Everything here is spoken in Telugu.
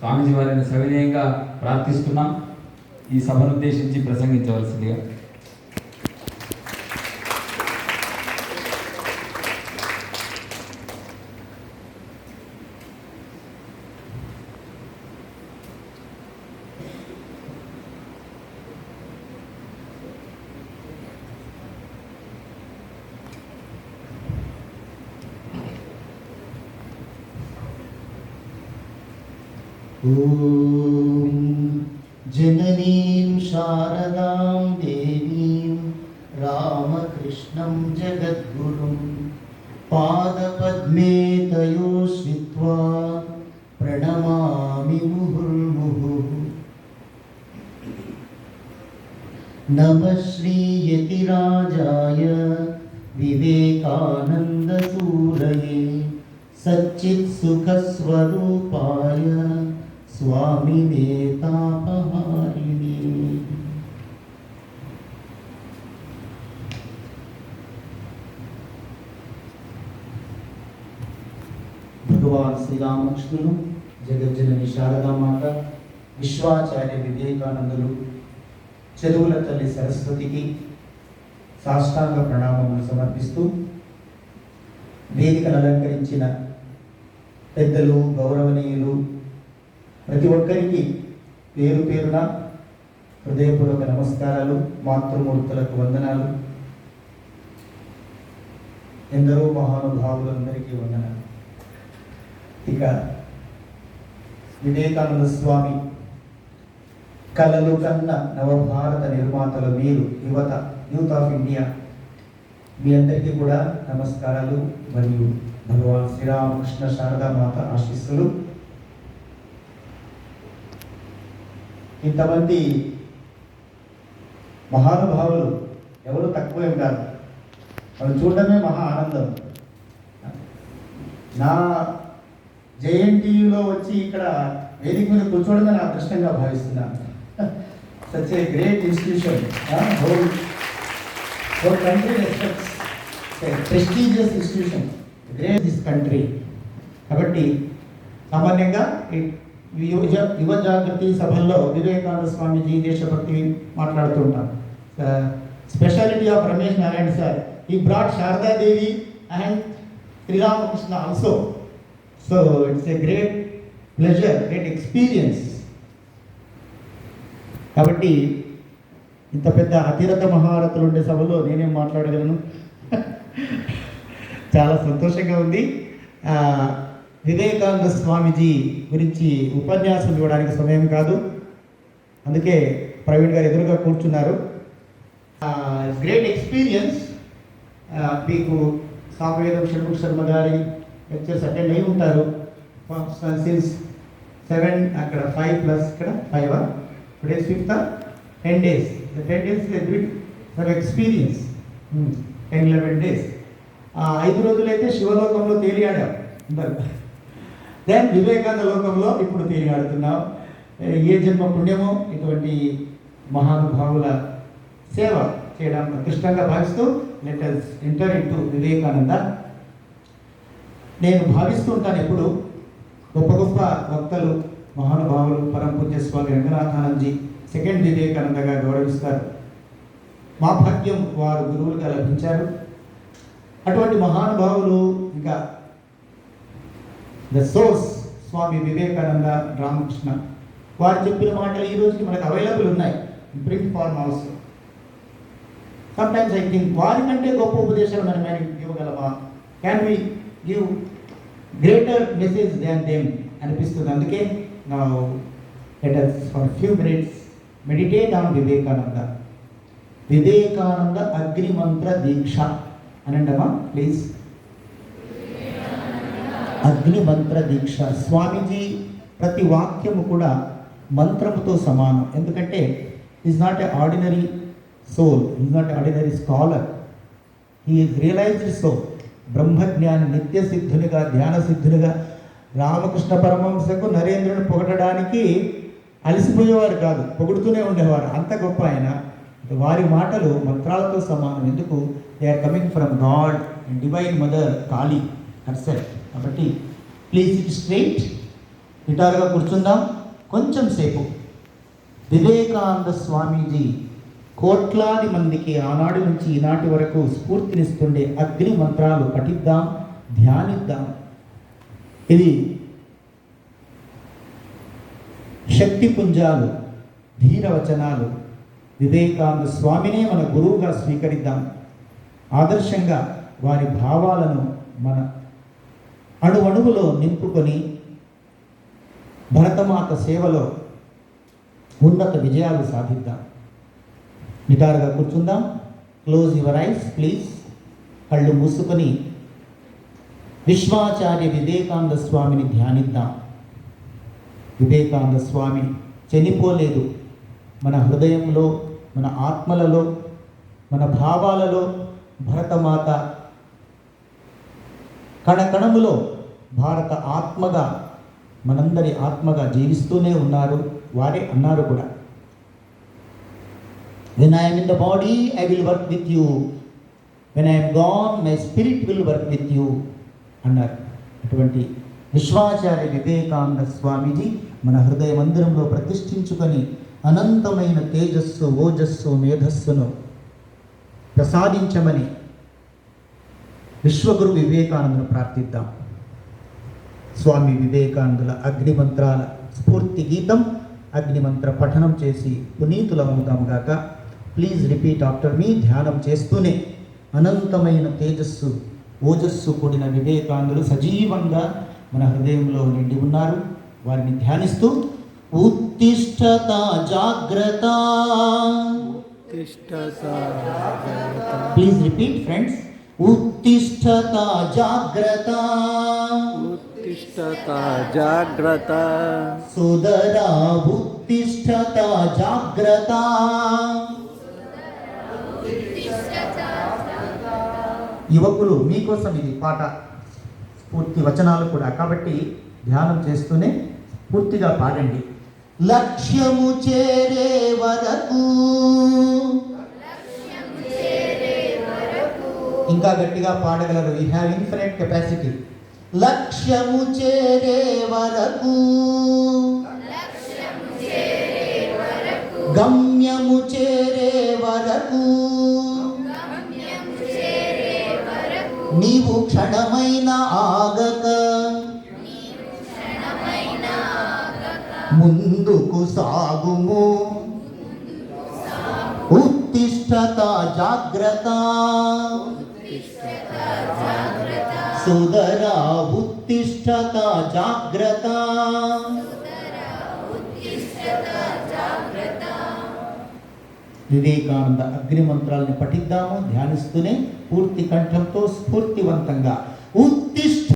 స్వామీజీ వారిని సవినయంగా ప్రార్థిస్తున్నాం. ఈ సభను ఉద్దేశించి ప్రసంగించవలసిందిగా ॐ जननीं शारदां देवीं रामकृष्णं जगद्गुरुं पादपद्मे तयो श्रित्वा प्रणमामि मुहुर्मुहुः। नमः श्रीयतिराजाय विवेकानन्दसूरये सच्चित्सुखस्वरूपाय స్వామినే తాపహారిణి. భగవాన్ శ్రీరామకృష్ణులు జగజ్జనని శారదామాత విశ్వాచార్య వివేకానందులు చెరువుల తల్లి సరస్వతికి సాష్టాంగ ప్రణామములు సమర్పిస్తూ వేదికను అలంకరించిన పెద్దలు గౌరవనీయులు ప్రతి ఒక్కరికి పేరు పేరున హృదయపూర్వక నమస్కారాలు మాతృమూర్తులకు వందనాలు. ఎందరో మహానుభావులందరికీ వందనాలు. ఇక వివేకానంద స్వామి కలలు కన్న నవభారత నిర్మాతల మీరు యువత యూత్ ఆఫ్ ఇండియా. మీ అందరికీ కూడా నమస్కారాలు మరియు భగవాన్ శ్రీరామకృష్ణ శారదా మాత ఆశీస్సులు. ఇంతమంది మహానుభావులు ఎవరు తక్కువేం కాదు. వాళ్ళు చూడడమే మహా ఆనందం. నా జేఎన్టీయులో వచ్చి ఇక్కడ వేదిక మీద కూర్చోవడమే నా అదృష్టంగా భావిస్తున్నాను. Such a great institution whole whole country respects prestigious institution great this country కాబట్టి సామాన్యంగా యువజ యువ జాగృతి సభల్లో వివేకానంద స్వామీజీ దేశభక్తి మాట్లాడుతూ speciality of Ramesh Narayana sir. ఈ broad Saradadevi and Sriramakrishna also so it's a great pleasure great experience కాబట్టి ఇంత పెద్ద అతిరథ మహారథులు ఉండే సభలో నేనేం మాట్లాడగలను? చాలా సంతోషంగా ఉంది. వివేకానంద స్వామీజీ గురించి ఉపన్యాసం ఇవ్వడానికి సమయం కాదు. అందుకే ప్రవీణ్ గారు ఎదురుగా కూర్చున్నారు. గ్రేట్ ఎక్స్పీరియన్స్ మీకు సామవేదం షణ్ముఖ శర్మ గారి లెక్చర్స్ అటెండ్ అయి ఉంటారు. సిన్స్ సెవెన్ అక్కడ ఫైవ్ ప్లస్ ఇక్కడ five today fifth ten days ten days for experience ten eleven days ఐదు రోజులైతే శివలోకంలో తేలియాడాం. అందరు. దెన్ వివేకానంద లోకంలో ఇప్పుడు తిరిగాడుతున్నావు. ఏ జన్మ పుణ్యమో ఇటువంటి మహానుభావుల సేవ చేయడం అదృష్టంగా భావిస్తూ let us enter into Vivekananda నేను భావిస్తూ ఉంటాను ఎప్పుడు. గొప్ప గొప్ప వక్తలు మహానుభావులు పరమ స్వామి రంగనాథానందజీ సెకండ్ వివేకానందగా గౌరవిస్తారు. మా భాగ్యం వారు గురువులుగా లభించారు. అటువంటి మహానుభావులు ఇంకా ద సోర్స్ స్వామి వివేకానంద రామకృష్ణ వారు చెప్పిన మాటలు ఈ రోజుకి మనకు అవైలబుల్ ఉన్నాయి. Print form house sometimes I think వారికంటే గొప్ప ఉపదేశాలు మనం ఇవ్వగలమా? Can we give greater message than them అనిపిస్తుంది. అందుకే నా letters for few minutes meditate on Vivekananda Vivekananda అగ్నిమంత్ర దీక్ష అనండమా? ప్లీజ్ అగ్నిమంత్ర దీక్ష స్వామీజీ ప్రతి వాక్యము కూడా మంత్రముతో సమానం. ఎందుకంటే is not a ordinary soul is not ordinary scholar ఈ రియలైజ్డ్ సో బ్రహ్మజ్ఞాని నిత్య సిద్ధునిగా ధ్యాన సిద్ధునిగా రామకృష్ణ పరమహంసకు నరేంద్రుని పొగడడానికి అలసిపోయేవారు కాదు పొగుడుతూనే ఉండేవారు. అంత గొప్ప ఆయన. వారి మాటలు మంత్రాలతో సమానం. ఎందుకు? They are coming from God and divine mother Kali herself కాబట్టి ప్లీజ్ ఇట్ స్ట్రైట్ నిటారుగా కూర్చుందాం. కొంచెం సేపు. వివేకానంద స్వామీజీ కోట్లాది మందికి ఆనాడు నుంచి ఈనాటి వరకు స్ఫూర్తినిస్తుండే అగ్ని మంత్రాలు పఠిద్దాం ధ్యానిద్దాం. ఇది శక్తి పుంజాలు ధీరవచనాలు. వివేకానంద స్వామినే మన గురువుగా స్వీకరిద్దాం. ఆదర్శంగా వారి భావాలను మన అణువణువులో నింపుకొని భరతమాత సేవలో ఉన్నత విజయాలు సాధిద్దాం. నిటారుగా కూర్చుందాం. క్లోజ్ యువర్ ఐస్ ప్లీజ్ కళ్ళు మూసుకొని విశ్వాచార్య వివేకానంద స్వామిని ధ్యానిద్దాం. వివేకానంద స్వామి చనిపోలేదు. మన హృదయంలో మన ఆత్మలలో మన భావాలలో భరతమాత కణకణములో భారత ఆత్మగా మనందరి ఆత్మగా జీవిస్తూనే ఉన్నారు. వారే అన్నారు కూడా. When I'm in the body I will work with you when I'm gone my spirit will work with you అన్నారు. అటువంటి విశ్వాచార్య వివేకానంద స్వామీజీ మన హృదయ మందిరంలో ప్రతిష్ఠించుకొని అనంతమైన తేజస్సు ఓజస్సు మేధస్సును ప్రసాదించమని విశ్వగురు వివేకానందను ప్రార్థిద్దాం. స్వామి వివేకానందుల అగ్నిమంత్రాల స్ఫూర్తి గీతం అగ్నిమంత్ర పఠనం చేసి పునీతులమవుతాం గాక. ప్లీజ్ రిపీట్ ఆఫ్టర్ మీ ధ్యానం చేస్తూనే. అనంతమైన తేజస్సు ఓజస్సు కూడిన వివేకానందులు సజీవంగా మన హృదయంలో నిండి ఉన్నారు. వారిని ధ్యానిస్తూ ఉత్తిష్టత జాగ్రత్త. ప్లీజ్ రిపీట్ ఫ్రెండ్స్ ఉత్తిష్టత జాగ్రత్త. ఉత్తిష్టత జాగ్రత్త. సుదరా ఉత్తిష్టత జాగ్రత్త. యువకులు మీకోసం ఇది పాట పూర్తి వచనాలు కూడా. కాబట్టి ధ్యానం చేస్తూనే పూర్తిగా పాడండి. లక్ష్యము చేరే వరకు ఇంకా గట్టిగా పాడగలరు. యూ హ్యావ్ ఇన్ఫినిట్ కెపాసిటీ లక్ష్యము చేరే వరకు. గమ్యము చేరే వరకు. నీవు క్షణమైన ఆగక. ముందుకు సాగుము. ఉత్తిష్టత జాగ్రత్త. సుదరా ఉత్తిష్టత జాగ్రత్త. వివేకానంద అగ్ని మంత్రాలను పఠిద్దాము ధ్యానిస్తూనే పూర్తి కంఠంతో స్ఫూర్తివంతంగా. ఉత్తిష్ట